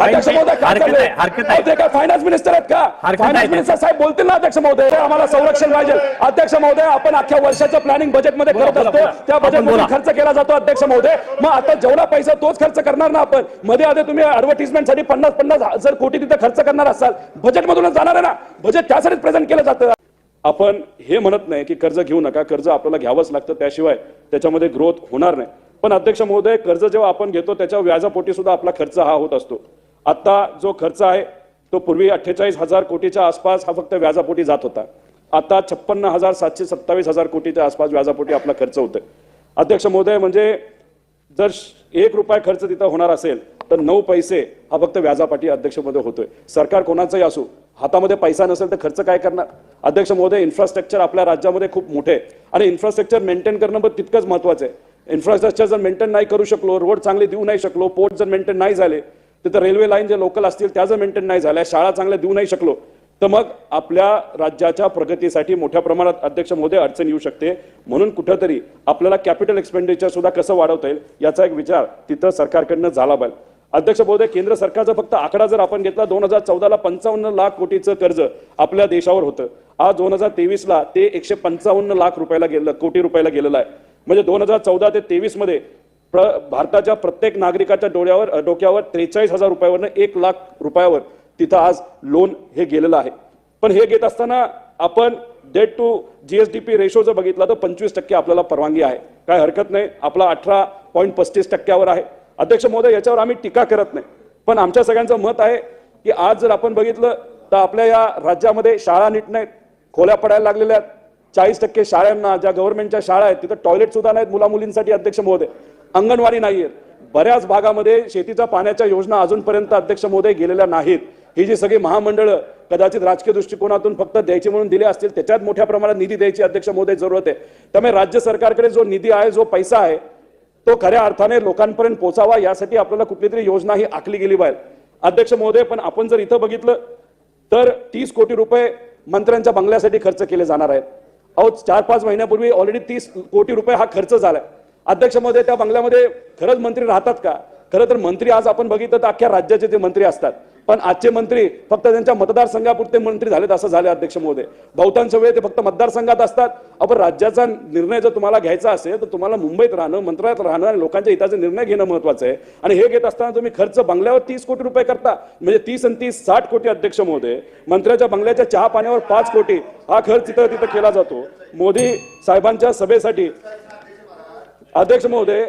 अध्यक्ष महोदय हरकत ते काय फायनान्स मिनिस्टर आहेत का? फायनान्स. मिनिस्टर साहेब बोलतील ना अध्यक्ष महोदय? आम्हाला संरक्षण पाहिजे. अध्यक्ष महोदय आपण अख्ख्या वर्षाचं प्लॅनिंग बजेटमध्ये करत असतो. त्या बजेटमध्ये. खर्च केला जातो अध्यक्ष महोदय. मग आता जेवढा पैसा तोच खर्च करणार ना आपण? मध्ये आधी तुम्ही साठी पन्नास पन्नास हजार कोटी तिथे खर्च करणार असाल. बजेटमधूनच जाणार आहे ना? बजेट त्यासाठीच प्रेझेंट केलं जातं. आपण हे म्हणत नाही की कर्ज घेऊ नका. कर्ज आपल्याला घ्यावंच लागतं. त्याशिवाय त्याच्यामध्ये ग्रोथ होणार नाही. पण अध्यक्ष महोदय कर्ज जेव्हा आपण घेतो त्याच्या व्याजापोटी सुद्धा आपला खर्च हा होत असतो. आता जो खर्च आहे तो पूर्वी अठ्ठेचाळीस हजार कोटीच्या आसपास हा फक्त व्याजापोटी जात होता. आता छप्पन्न हजार सातशे सत्तावीस हजार कोटीच्या आसपास व्याजापोटी आपला खर्च होतोय. अध्यक्ष महोदय म्हणजे जर एक रुपये खर्च तिथं होणार असेल तर नऊ पैसे हा फक्त व्याजापाठी अध्यक्षमध्ये होतोय. सरकार कोणाचंही असो हातामध्ये पैसा नसेल तर खर्च काय करणार? अध्यक्ष महोदय इन्फ्रास्ट्रक्चर आपल्या राज्यामध्ये खूप मोठे आहे. आणि इन्फ्रास्ट्रक्चर मेंटेन करणं पण तितकंच महत्वाचं आहे. इन्फ्रास्ट्रक्चर जर मेंटेन नाही करू शकलो रोड चांगले देऊ नाही शकलो पोर्ट जर मेंटेन नाही झाले तिथं रेल्वे लाईन जे लोकल असतील त्या जर मेंटेन नाही झाल्या. शाळा चांगल्या देऊ नाही शकलो. तर मग आपल्या राज्याच्या प्रगतीसाठी मोठ्या प्रमाणात अध्यक्ष महोदय अडचण येऊ शकते. म्हणून कुठंतरी आपल्याला कॅपिटल एक्सपेंडिचर सुद्धा कसं वाढवता येईल याचा एक विचार तिथं सरकारकडनं झाला पाहिजे. अध्यक्ष महोदय केंद्र सरकारचा फक्त आकडा जर आपण घेतला दोन हजार चौदाला पंचावन्न लाख कोटीचं कर्ज आपल्या देशावर होतं. आज दोन हजार तेवीसला ते एकशे पंचावन्न लाख रुपयाला गेलं कोटी रुपयाला गेलेलं आहे. म्हणजे दोन हजार चौदा ते तेवीसमध्ये प्र भारताच्या प्रत्येक नागरिकाच्या डोळ्यावर डोक्यावर त्रेचाळीस हजार रुपयावरनं एक लाख रुपयावर तिथं आज लोन हे गेलेलं आहे. पण हे घेत असताना आपण डेट टू जीएसडीपी रेशो जर बघितला तर पंचवीस टक्के आपल्याला परवानगी आहे. काय हरकत नाही आपला अठरा पॉईंट पस्तीस टक्क्यावर आहे. अध्यक्ष महोदय याच्यावर आम्ही टीका करत नाही. पण आमच्या सगळ्यांचं मत आहे की आज जर आपण बघितलं तर आपल्या या राज्यामध्ये शाळा नीट नाहीत खोल्या पडायला लागलेल्या आहेत. चाळीस टक्के शाळांना ज्या गव्हर्नमेंटच्या शाळा आहेत तिथं टॉयलेट सुद्धा नाहीत मुला मुलींसाठी अध्यक्ष महोदय. अंगणवाडी नाहीये बऱ्याच भागामध्ये शेतीच्या पाण्याच्या योजना अजूनपर्यंत अध्यक्ष महोदय गेलेल्या नाहीत. ही जी सगळी महामंडळं कदाचित राजकीय दृष्टिकोनातून फक्त द्यायची म्हणून दिले असतील त्याच्यात मोठ्या प्रमाणात निधी द्यायची अध्यक्ष महोदय जरूरत आहे. त्यामुळे राज्य सरकारकडे जो निधी आहे जो पैसा आहे तो खऱ्या अर्थाने लोकांपर्यंत पोचावा यासाठी आपल्याला कुठली तरी योजना ही आखली गेली पाहिजे. अध्यक्ष महोदय पण आपण जर इथं बघितलं तर तीस कोटी रुपये मंत्र्यांच्या बंगल्यासाठी खर्च केले जाणार आहेत. अहो चार पाच महिन्यापूर्वी ऑलरेडी तीस कोटी रुपये हा खर्च झालाय. अध्यक्ष महोदय त्या बंगल्यामध्ये खरंच मंत्री राहतात का? खरं तर मंत्री आज आपण बघितलं तर अख्ख्या राज्याचे जे मंत्री असतात. पण आजचे मंत्री फक्त त्यांच्या मतदारसंघापुरते मंत्री झालेत असं झाले अध्यक्ष महोदय. बहुतांश वेळ ते फक्त मतदारसंघात असतात. आपण राज्याचा निर्णय जर तुम्हाला घ्यायचा असेल तर तुम्हाला मुंबईत राहणं मंत्रालयात राहणं आणि लोकांच्या हिताचे निर्णय घेणं महत्वाचं आहे. आणि हे घेत असताना तुम्ही खर्च बंगल्यावर तीस कोटी रुपये करता म्हणजे तीस आणि तीस साठ कोटी अध्यक्ष महोदय. मंत्र्याच्या बंगल्याच्या चहा पाण्यावर पाच कोटी हा खर्च तिथं तिथं केला जातो. मोदी साहेबांच्या सभेसाठी अध्यक्ष महोदय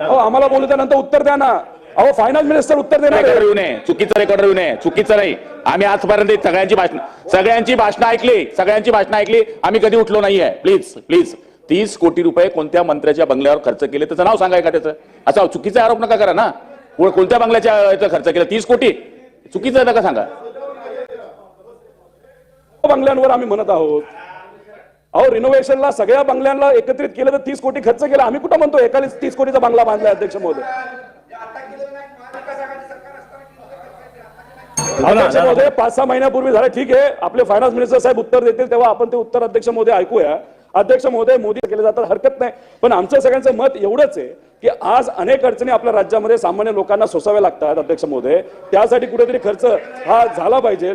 अहो आम्हाला बोलू त्यानंतर उत्तर द्या ना. अहो फायनान्स मिनिस्टर उत्तर देणार रेकॉर्ड. येऊ नये. चुकीचं रेकॉर्ड येऊ नये. चुकीचं नाही. आम्ही आजपर्यंत सगळ्यांची भाषण सगळ्यांची भाषणं ऐकली. सगळ्यांची भाषणं ऐकली. आम्ही कधी उठलो नाहीये. प्लीज प्लीज तीस कोटी रुपये कोणत्या मंत्र्याच्या बंगल्यावर खर्च केले? त्याचं नाव सांगाय का त्याचं असा चुकीचा आरोप नका करा ना. को- कोणत्या बंगल्याच्या याचं खर्च केला? तीस कोटी. चुकीचं नका सांगा. बंगल्यांवर आम्ही म्हणत आहोत अहो रिनोव्हेशनला सगळ्या बंगल्यांना एकत्रित केलं तर तीस कोटी खर्च केला. आम्ही कुठं म्हणतो? एकाने तीस कोटीचा बंगला बांधला अध्यक्ष महोदय. अध्यक्ष महोदय पाच सहा महिन्यापूर्वी झालं. ठीक आहे. आपले फायनान्स मिनिस्टर साहेब उत्तर देतील तेव्हा आपण ते उत्तर अध्यक्ष महोदय ऐकूया. अध्यक्ष महोदय मोदी केले जातात हरकत नाही. पण आमचं सगळ्यांचं मत एवढंच आहे की आज अनेक अडचणी आपल्या राज्यामध्ये सामान्य लोकांना सोसाव्या लागतात अध्यक्ष महोदय. त्यासाठी कुठेतरी खर्च हा झाला पाहिजे.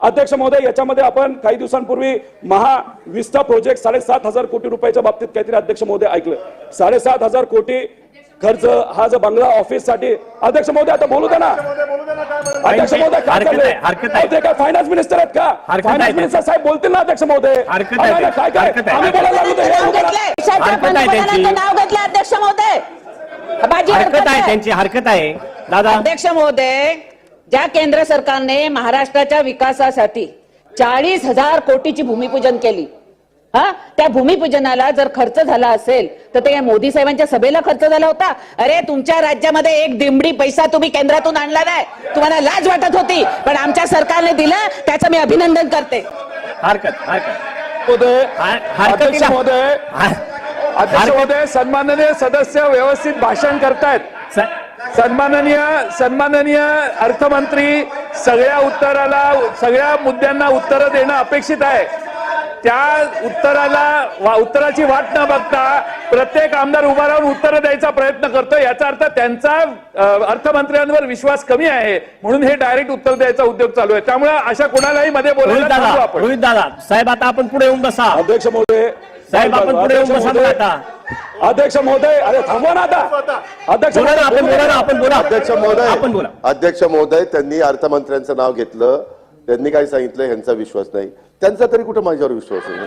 अध्यक्ष महोदय याच्यामध्ये आपण काही दिवसांपूर्वी महा विस्ता प्रोजेक्ट साडेसात हजार कोटी रुपयाच्या बाबतीत काहीतरी अध्यक्ष महोदय ऐकलं. साडेसात हजार कोटी खर्च हा जो बंगला ऑफिससाठी अध्यक्ष महोदय आता बोलू द्या ना. अध्यक्ष महोदय काय फायनान्स मिनिस्टर आहेत का? फायनान्स. मिनिस्टर साहेब बोलतील ना अध्यक्ष महोदय. काय काय. आम्ही बोलायला हे नाव घेतलं अध्यक्ष महोदय. बाजी हरकत आहे. त्यांची हरकत आहे. दादा. अध्यक्ष महोदय ज्या केंद्र सरकारने महाराष्ट्राच्या विकासासाठी चाळीस हजार कोटीची भूमिपूजन केली हा? त्या भूमिपूजनाला जर खर्च झाला असेल तर ते मोदी साहेबांच्या सभेला खर्च झाला होता. अरे तुमच्या राज्यामध्ये एक दिमडी पैसा तुम्ही केंद्रातून आणला नाही. तुम्हाला लाज वाटत होती पण आमच्या सरकारने दिलं त्याचं मी अभिनंदन करते. हरकत हरकत. महोदय. महोदय सन्माननीय सदस्य व्यवस्थित भाषण करतायत. सन्माननीय सन्माननीय अर्थमंत्री सगळ्या उत्तराला सगळ्या मुद्द्यांना उत्तरं देणं अपेक्षित आहे. त्या उत्तराला वा- उत्तराची वाट न बघता प्रत्येक आमदार उभा राहून उत्तरं द्यायचा प्रयत्न करतो. याचा अर्थ त्यांचा अर्थमंत्र्यांवर विश्वास कमी आहे. म्हणून हे डायरेक्ट उत्तर द्यायचा उद्योग चालू आहे. त्यामुळे अशा कोणालाही मध्ये बोलायला थांबू दादा आपण. रोहित दादा साहेब आता आपण पुढे येऊन बसा. अध्यक्ष महोदय साहेब, आपण पुढे येऊन बसा आता. अध्यक्ष महोदय अरे थांबवा ना आता. अध्यक्ष बोला ना आपण बोला ना आपण बोला. अध्यक्ष महोदय आपण बोला. अध्यक्ष महोदय त्यांनी अर्थमंत्र्यांचं नाव घेतलं. त्यांनी काय सांगितलं ह्यांचा विश्वास नाही. त्यांचा तरी कुठं माझ्यावर विश्वास आहे?